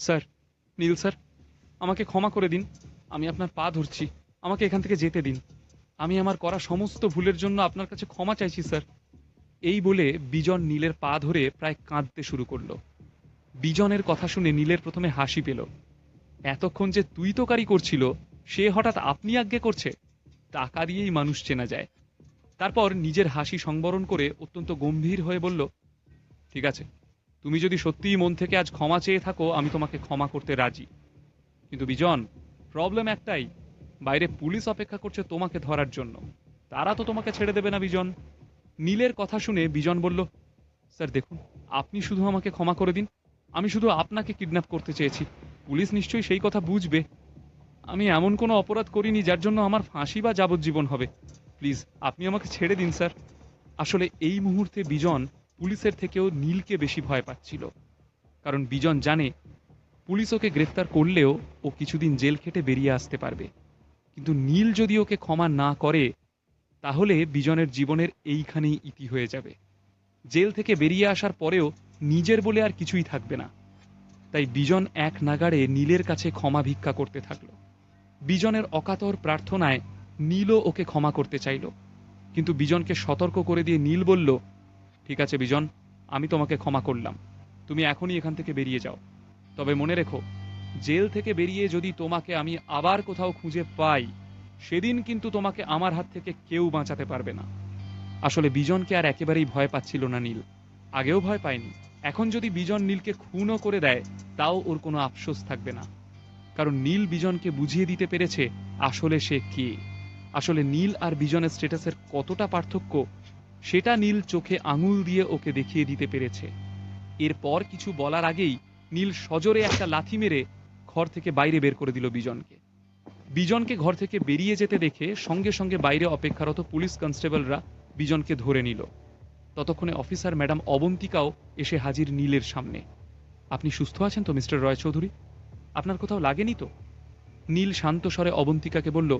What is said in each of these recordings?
Sir, নীল sir, আমাকে ক্ষমা করে দিন। আমি আপনার পা ধরছি। আমাকে এখান থেকে যেতে দিন। আমি আমার করা সমস্ত ভুলের জন্য আপনার কাছে ক্ষমা চাইছি, স্যার। এই বলে বিজন নীলের পা ধরে প্রায় কাঁদতে শুরু করল। বিজনের কথা শুনে নীলের প্রথমে হাসি পেল। এতক্ষণ যে তুই তোকারি করছিল, সে হঠাৎ আপনি আজ্ঞে করছে? টাকা দিয়েই মানুষ চেনা যায়। তারপর নিজের হাসি সংবরণ করে অত্যন্ত গম্ভীর হয়ে বলল, ঠিক আছে তুমি যদি সত্যিই মন থেকে আজ ক্ষমা চেয়ে থাকো, আমি তোমাকে ক্ষমা করতে রাজি। কিন্তু বিজন প্রবলেম একটাই, বাইরে পুলিশ অপেক্ষা করছে তোমাকে ধরার জন্য। তারা তো তোমাকে ছেড়ে দেবে না, বিজন। নীলের কথা শুনে বিজন বলল, স্যার, দেখুন, আপনি শুধু আমাকে ক্ষমা করে দিন। আমি শুধু আপনাকে কিডন্যাপ করতে চেয়েছি। পুলিশ নিশ্চয়ই সেই কথা বুঝবে। আমি এমন কোনো অপরাধ করিনি যার জন্য আমার ফাঁসি বা যাবজ্জীবন হবে। প্লিজ, আপনি আমাকে ছেড়ে দিন, স্যার। আসলে এই মুহূর্তে বিজন পুলিশের থেকেও নীলকে বেশি ভয় পাচ্ছিল। কারণ বিজন জানে, পুলিশ ওকে গ্রেফতার করলেও ও কিছুদিন জেল খেটে বেরিয়ে আসতে পারবে। কিন্তু নীল যদি ওকে ক্ষমা না করে, তাহলে বিজনের জীবনের এইখানেই ইতি হয়ে যাবে। জেল থেকে বেরিয়ে আসার পরেও নিজের বলে আর কিছুই থাকবে না। তাই বিজন এক নাগাড়ে নীলের কাছে ক্ষমা ভিক্ষা করতে থাকল। বিজনের অকাতর প্রার্থনায় নীলও ওকে ক্ষমা করতে চাইল। কিন্তু বিজনকে সতর্ক করে দিয়ে নীল বলল ঠিক আছে, বিজন, আমি তোমাকে ক্ষমা করলাম। তুমি এখনই এখান থেকে বেরিয়ে যাও। তবে মনে রেখো, জেল থেকে বেরিয়ে যদি তোমাকে আমি আবার কোথাও খুঁজে পাই, সেদিন কিন্তু তোমাকে আমার হাত থেকে কেউ বাঁচাতে পারবে না। আসলে বিজনকে আর একেবারেই ভয় পাচ্ছিল না নীল। আগেও ভয় পায়নি। এখন যদি বিজন নীলকে খুনও করে দেয়, তাও ওর কোনো আফসোস থাকবে না। কারণ নীল বিজনকে বুঝিয়ে দিতে পেরেছে আসলে সে কে। আসলে নীল আর বিজনের স্ট্যাটাসের কতটা পার্থক্য সেটা নীল চোখে আঙুল দিয়ে ওকে দেখিয়ে দিতে পেরেছে। এরপর কিছু বলার আগেই নীল সজোরে একটা লাথি মেরে ঘর থেকে বাইরে বের করে দিল বিজনকে। বিজনকে ঘর থেকে বেরিয়ে যেতে দেখে সঙ্গে সঙ্গে বাইরে অপেক্ষারত পুলিশ কনস্টেবলরা বিজনকে ধরে নিল। ততক্ষণে অফিসার ম্যাডাম অবন্তিকাও এসে হাজির নীলের সামনে। আপনি সুস্থ আছেন তো, মিস্টার রয় চৌধুরী আপনার কোথাও লাগেনি তো? নীল শান্ত স্বরে অবন্তিকাকে বলল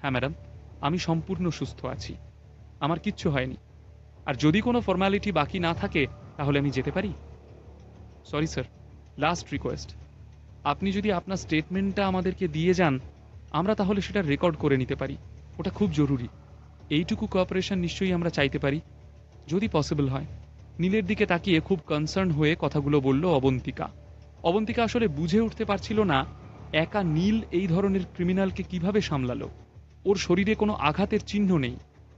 হ্যাঁ ম্যাডাম, আমি সম্পূর্ণ সুস্থ আছি। আমার কিচ্ছু হয়নি। আর যদি কোনো ফর্মালিটি বাকি না থাকে, তাহলে আমি যেতে পারি? সরি স্যার লাস্ট রিকোয়েস্ট আপনি যদি আপনার স্টেটমেন্টটা আমাদেরকে দিয়ে যান, আমরা তাহলে সেটা রেকর্ড করে নিতে পারি। ওটা খুব জরুরি। এইটুকু কোঅপারেশন নিশ্চয়ই আমরা চাইতে পারি। যদি পসিবল হয়। নীলের দিকে তাকিয়ে খুব কনসার্ন হয়ে কথাগুলো বলল অবন্তিকা। অবন্তিকা আসলে বুঝে উঠতে পারছিল না, একা নীল এই ধরনের ক্রিমিনালকে কীভাবে সামলালো। ওর শরীরে কোনো আঘাতের চিহ্ন নেই।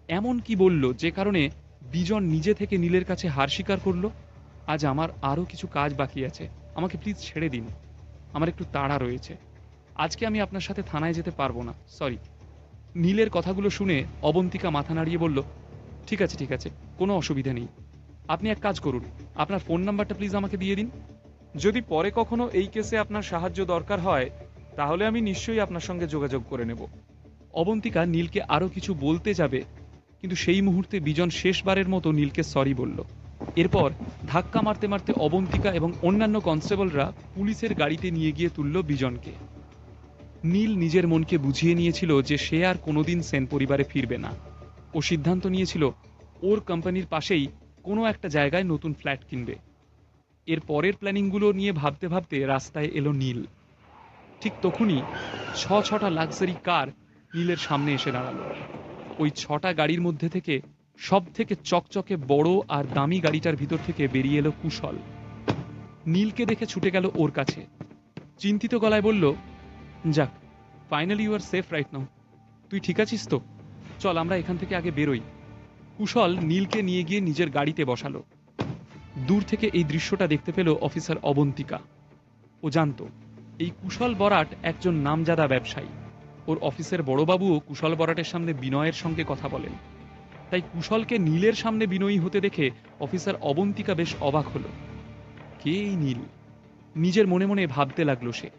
এমন কি বলল যে কারণে বিজন নিজে থেকে নীলের কাছে হার স্বীকার করল? আজ আমার আরও কিছু কাজ বাকি আছে। আমাকে প্লিজ ছেড়ে দিন। আমার একটু তাড়া রয়েছে। আজকে আমি আপনার সাথে থানায় যেতে পারব না। সরি নীলের কথাগুলো শুনে অবন্তিকা মাথা নাড়িয়ে বলল, ঠিক আছে ঠিক আছে। কোনো অসুবিধা নেই। আপনি এক কাজ করুন। আপনার ফোন নাম্বারটা প্লিজ আমাকে দিয়ে দিন। যদি পরে কখনো এই কেসে আপনার সাহায্য দরকার হয়, তাহলে আমি নিশ্চয়ই আপনার সঙ্গে যোগাযোগ করে নেব। অবন্তিকা নীলকে আরও কিছু বলতে যাবে কিন্তু সেই মুহূর্তে বিজন শেষবারের মতো নীলকে সরি বলল। এরপর ধাক্কা মারতে মারতে অবন্তিকা এবং অন্যান্য কনস্টেবলরা পুলিশের গাড়িতে নিয়ে গিয়ে তুলল বিজনকে। নীল নিজের মনকে বুঝিয়ে নিয়েছিল যে সে আর কোনোদিন সেন পরিবারে ফিরবে না। ও সিদ্ধান্ত নিয়েছিল, ওর কোম্পানির পাশেই কোনো একটা জায়গায় নতুন ফ্ল্যাট কিনবে। এর পরের প্ল্যানিংগুলো নিয়ে ভাবতে ভাবতে রাস্তায় এলো নীল। ঠিক তখনই ছ ছটা লাক্সারি কার নীলের সামনে এসে দাঁড়াল। ওই ছটা গাড়ির মধ্যে থেকে সব থেকে চকচকে বড় আর দামি গাড়িটার ভিতর থেকে বেরিয়ে এলো কুশল। নীলকে দেখে ছুটে গেল ওর কাছে। চিন্তিত গলায় বলল, যাক finally you are safe right now তুই ঠিক আছিস তো? চল, আমরা এখান থেকে আগে বেরোই। কুশল নীলকে নিয়ে গিয়ে নিজের গাড়িতে বসালো। দূর থেকে এই দৃশ্যটা দেখতে পেল অফিসার অবন্তিকা। ও জানতো, এই কুশল বরাট একজন নামজাদা ব্যবসায়ী। ওর অফিসের বড়বাবুও কুশল বরাটের সামনে বিনয়ের সঙ্গে কথা বলেন। তাই কুশলকে নীলের সামনে বিনয়ী হতে দেখে অফিসার অবন্তিকা বেশ অবাক হলো। কে এই নীল? নিজের মনে মনে ভাবতে লাগল সে।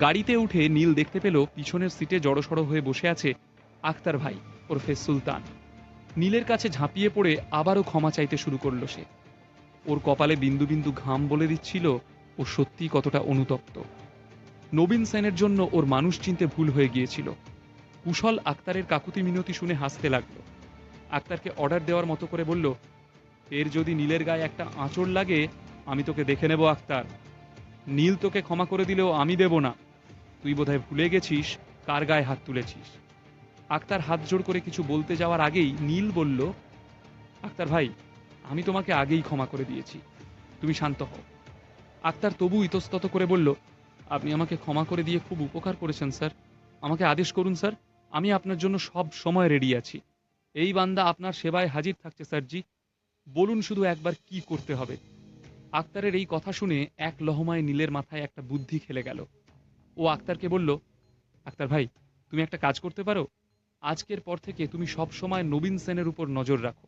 গাড়িতে উঠে নীল দেখতে পেল পিছনের সিটে জড়সড় হয়ে বসে আছে আক্তার ভাই ওরফে সুলতান। নীলের কাছে ঝাঁপিয়ে পড়ে আবারও ক্ষমা চাইতে শুরু করল সে। ওর কপালে বিন্দু বিন্দু ঘাম বলে দিচ্ছিল ও সত্যি কতটা অনুতপ্ত। নবীন সেনের জন্য ওর মানুষ চিনতে ভুল হয়ে গিয়েছিল। কুশল আক্তারের কাকুতি মিনতি শুনে হাসতে লাগল। আক্তারকে অর্ডার দেওয়ার মতো করে বলল এর যদি নীলের গায়ে একটা আঁচড় লাগে, আমি তোকে দেখে নেব, আক্তার। নীল তোকে ক্ষমা করে দিলেও আমি দেব না। তুই বোধহয় ভুলে গেছিস, কার গায়ে হাত তুলেছিস? আক্তার হাত জোড় করে কিছু বলতে যাওয়ার আগেই নীল বলল, আক্তার ভাই, আমি তোমাকে আগেই ক্ষমা করে দিয়েছি। তুমি শান্ত হও। আক্তার তবু ইতস্তত করে বলল আপনি আমাকে ক্ষমা করে দিয়ে খুব উপকার করেছেন, স্যার। আমাকে আদেশ করুন, স্যার। আমি আপনার জন্য সব সময় রেডি আছি। এই বান্দা আপনার সেবায় হাজির থাকছে, স্যারজি। বলুন শুধু একবার কি করতে হবে। আক্তারের এই কথা শুনে এক লহমায় নীলের মাথায় একটা বুদ্ধি খেলে গেল। ও আক্তারকে বলল, আক্তার ভাই, তুমি একটা কাজ করতে পারো? আজকের পর থেকে তুমি সব সময় নবীন সেনের উপর নজর রাখো।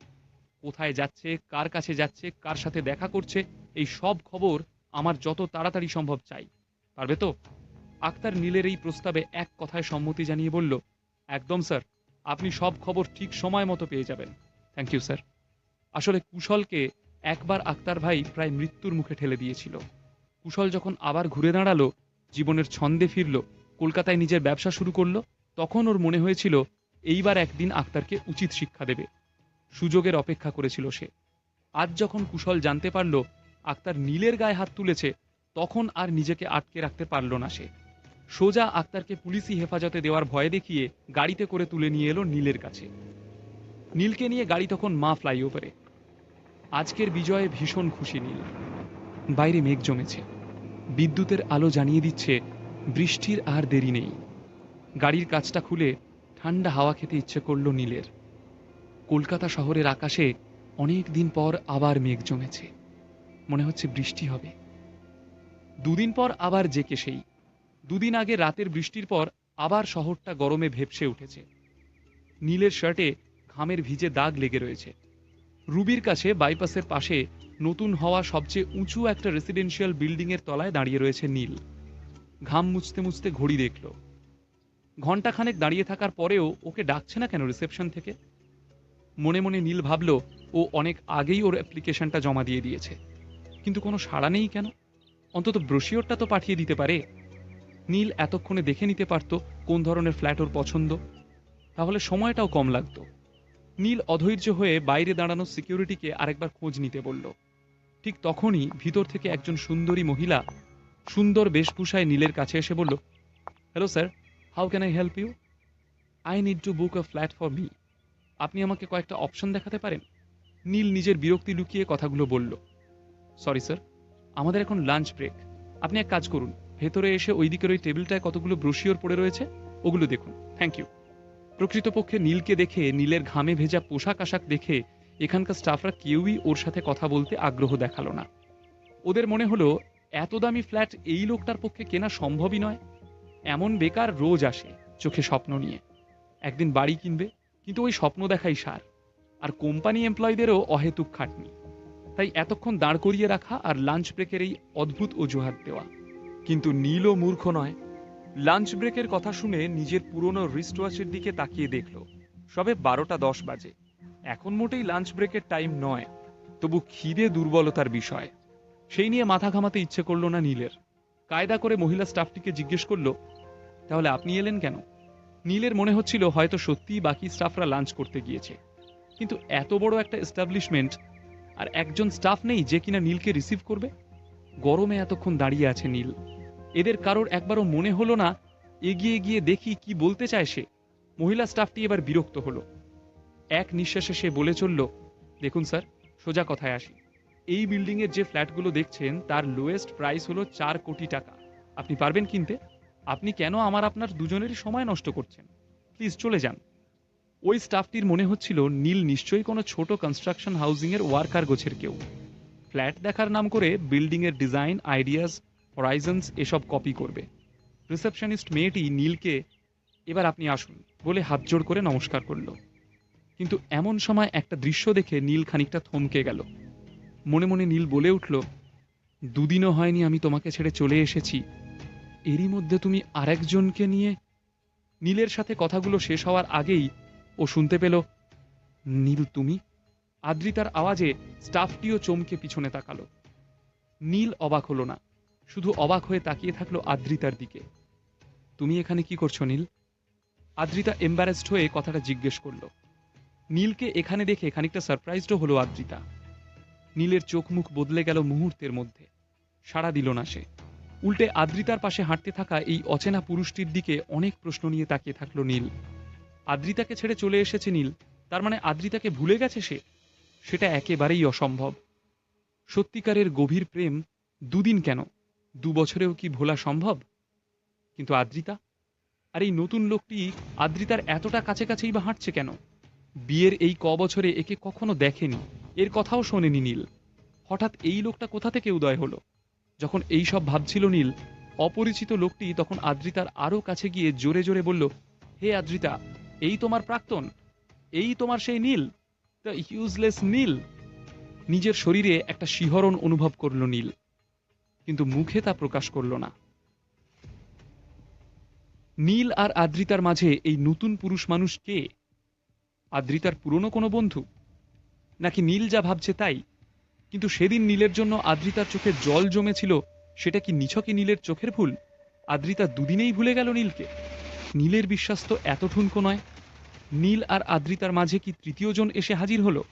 কোথায় যাচ্ছে, কার কাছে যাচ্ছে, কার সাথে দেখা করছে, এই সব খবর আমার যত তাড়াতাড়ি সম্ভব চাই। পারবে তো? আক্তার নীলের এই প্রস্তাবে এক কথায় সম্মতি জানিয়ে বলল, একদম, স্যার। আপনি সব খবর ঠিক সময় মতো পেয়ে যাবেন। Thank you sir. আসলে কুশলকে একবার আক্তার ভাই প্রায় মৃত্যুর মুখে ঠেলে দিয়েছিল। কুশল যখন আবার ঘুরে দাঁড়াল, জীবনের ছন্দে ফিরল, কলকাতায় নিজের ব্যবসা শুরু করল, তখন ওর মনে হয়েছিল, এইবার একদিন আক্তারকে উচিত শিক্ষা দেবে। সুযোগের অপেক্ষা করেছিল সে। আজ যখন কুশল জানতে পারল, আক্তার নীলের গায়ে হাত তুলেছে তখন আর নিজেকে আটকে রাখতে পারল না সে। সোজা আক্তারকে পুলিশি হেফাজতে দেওয়ার ভয় দেখিয়ে গাড়িতে করে তুলে নিয়ে এলো নীলের কাছে। নীলকে নিয়ে গাড়ি তখন মা ফ্লাইওভারে। আজকের বিজয়ে ভীষণ খুশি নীল। বাইরে মেঘ জমেছে। বিদ্যুতের আলো জানিয়ে দিচ্ছে, বৃষ্টির আর দেরি নেই। গাড়ির কাজটা খুলে ঠান্ডা হাওয়া খেতে ইচ্ছে করল নীলের। কলকাতা শহরের আকাশে অনেক দিন পর আবার মেঘ জমেছে। মনে হচ্ছে বৃষ্টি হবে। দুদিন পর আবার জেকে সেই। দুদিন আগে রাতের বৃষ্টির পর আবার শহরটা গরমে ভেপসে উঠেছে। নীলের শার্টে ঘামের ভিজে দাগ লেগে রয়েছে। রুবির কাছে বাইপাসের পাশে নতুন হওয়া সবচেয়ে উঁচু একটা রেসিডেন্সিয়াল বিল্ডিংয়ের তলায় দাঁড়িয়ে রয়েছে নীল। ঘাম মুছতে মুছতে ঘড়ি দেখল। ঘন্টাখানেক দাঁড়িয়ে থাকার পরেও ওকে ডাকছে না কেন রিসেপশন থেকে? মনে মনে নীল ভাবল, ও অনেক আগেই ওর অ্যাপ্লিকেশনটা জমা দিয়ে দিয়েছে। কিন্তু কোনো সাড়া নেই কেন? অন্তত ব্রোশিওরটা তো পাঠিয়ে দিতে পারে। নীল এতক্ষণে দেখে নিতে পারত কোন ধরনের ফ্ল্যাট ওর পছন্দ। তাহলে সময়টাও কম লাগতো। নীল অধৈর্য হয়ে বাইরে দাঁড়ানো সিকিউরিটিকে আরেকবার খোঁজ নিতে বলল। ঠিক তখনই ভিতর থেকে একজন সুন্দরী মহিলা সুন্দর বেশভূষায় নীলের কাছে এসে বলল hello sir how can I help you I need to book a flat for me আপনি আমাকে কয়েকটা অপশন দেখাতে পারেন? নীল নিজের বিরক্তি লুকিয়ে কথাগুলো বলল সরি স্যার আমাদের এখন লাঞ্চ ব্রেক আপনি এক কাজ করুন, ভেতরে এসে ওই দিকের ওই টেবিলটায় কতগুলো ব্রোশিওর পড়ে রয়েছে, ওগুলো দেখুন। থ্যাংক ইউ প্রকৃতপক্ষে নীলকে দেখে, নীলের ঘামে ভেজা পোশাক আশাক দেখে এখানকার স্টাফরা কেউই ওর সাথে কথা বলতে আগ্রহ দেখাল না। ওদের মনে হলো, এত দামি ফ্ল্যাট এই লোকটার পক্ষে কেনা সম্ভবই নয়। এমন বেকার রোজ আসে চোখে স্বপ্ন নিয়ে। একদিন বাড়ি কিনবে, কিন্তু ওই স্বপ্ন দেখাই সার। আর কোম্পানি এমপ্লয়ীদেরও অহেতুক খাটনি। তাই এতক্ষণ দাঁড় করিয়ে রাখা আর লাঞ্চ ব্রেকের এই অদ্ভুত অজুহাত দেওয়া। কিন্তু নীলও মূর্খ নয় লাঞ্চ ব্রেকের কথা শুনে নিজের পুরনো রিস্ট ওয়াচের দিকে তাকিয়ে দেখল। সবে বারোটা দশ বাজে। এখন মোটেই লাঞ্চ ব্রেকের টাইম নয়, তবু খিদে দুর্বলতার বিষয়। সেই নিয়ে মাথা ঘামাতে ইচ্ছে করল না নীলের। কায়দা করে মহিলা স্টাফটিকে জিজ্ঞেস করল, তাহলে আপনি এলেন কেন? নীলের মনে হচ্ছিল হয়তো সত্যিই বাকি স্টাফরা লাঞ্চ করতে গিয়েছে। কিন্তু এত বড় একটা এস্টাবলিশমেন্ট আর একজন স্টাফ নেই যে কিনা নীলকে রিসিভ করবে? গরমে এতক্ষণ দাঁড়িয়ে আছে নীল। এদের কারোর একবারও মনে হলো না, এগিয়ে গিয়ে দেখি কি বলতে চায় সে। মহিলা স্টাফটি এবার বিরক্ত হলো। এক নিঃশ্বাসে সে বলে চলল, দেখুন স্যার, সোজা কথায় আসি। এই বিল্ডিংয়ের যে ফ্ল্যাটগুলো দেখছেন, তার লোয়েস্ট প্রাইস হলো চার কোটি টাকা। আপনি পারবেন কিনতে? আপনি কেন আমার আপনার দুজনেরই সময় নষ্ট করছেন? প্লিজ চলে যান। ওই স্টাফটির মনে হচ্ছিল নীল নিশ্চয়ই কোনো ছোট কনস্ট্রাকশন হাউজিংয়ের ওয়ার্কার গোছের কেউ। ফ্ল্যাট দেখার নাম করে বিল্ডিংয়ের ডিজাইন আইডিয়াস হরাইজনস এসব কপি করবে। রিসেপশনিস্ট মেয়েটি নীলকে, এবার আপনি আসুন, বলে হাত জোড় করে নমস্কার করল। কিন্তু এমন সময় একটা দৃশ্য দেখে নীল খানিকটা থমকে গেল। মনে মনে নীল বলে উঠল, দুদিনও হয়নি আমি তোমাকে ছেড়ে চলে এসেছি। এরই মধ্যে তুমি আরেকজনকে নিয়ে, নীলের সাথে কথাগুলো শেষ হওয়ার আগেই ও শুনতে পেল, নীল, তুমি? আদ্রিতার আওয়াজে স্টাফটিও চমকে পিছনে তাকালো। নীল অবাক হলো না, শুধু অবাক হয়ে তাকিয়ে থাকল আদ্রিতার দিকে। তুমি এখানে কি করছ, নীল? আদ্রিতা এম্বারেসড হয়ে কথাটা জিজ্ঞেস করল। নীলকে এখানে দেখে খানিকটা সারপ্রাইজডও হলো আদ্রিতা। নীলের চোখ মুখ বদলে গেল মুহূর্তের মধ্যে। সাড়া দিল না সে। উল্টে আদ্রিতার পাশে হাঁটতে থাকা এই অচেনা পুরুষটির দিকে অনেক প্রশ্ন নিয়ে তাকিয়ে থাকল নীল। আদ্রিতাকে ছেড়ে চলে এসেছে নীল। তার মানে আদ্রিতাকে ভুলে গেছে সে? সেটা একেবারেই অসম্ভব। সত্যিকারের গভীর প্রেম দুদিন কেন? দু বছরেও কি ভোলা সম্ভব? কিন্তু আদ্রিতা? আর এই নতুন লোকটি আদ্রিতার এতটা কাছে কাছেই বা হাঁটছে কেন? বিয়ের এই ক বছরে একে কখনো দেখেনি। এর কথাও শোনেনি নীল। হঠাৎ এই লোকটা কোথা থেকে উদয় হলো? যখন এই সব ভাবছিল নীল, অপরিচিত লোকটি তখন আদ্রিতার আরও কাছে গিয়ে জোরে জোরে বলল, হে আদ্রিতা এই তোমার প্রাক্তন, এই তোমার সেই নীল ইউজলেস নীল। নিজের শরীরে একটা শিহরণ অনুভব করল নীল, কিন্তু মুখে তা প্রকাশ করল না। নীল আর আদ্রিতার মাঝে এই নতুন পুরুষ মানুষ কে? আদ্রিতার পুরনো কোনো বন্ধু? নাকি নীল যা ভাবছে তাই? কিন্তু সেদিন নীলের জন্য আদ্রিতার চোখে জল জমেছিল, সেটা কি নিছকই নীলের চোখের ভুল আদ্রিতা দুদিনেই ভুলে গেল নীলকে। নীলের বিশ্বাস তো এত ঠুনকো নয়। নীল আর আদ্রিতার মাঝে কি তৃতীয় জন এসে হাজির হলো?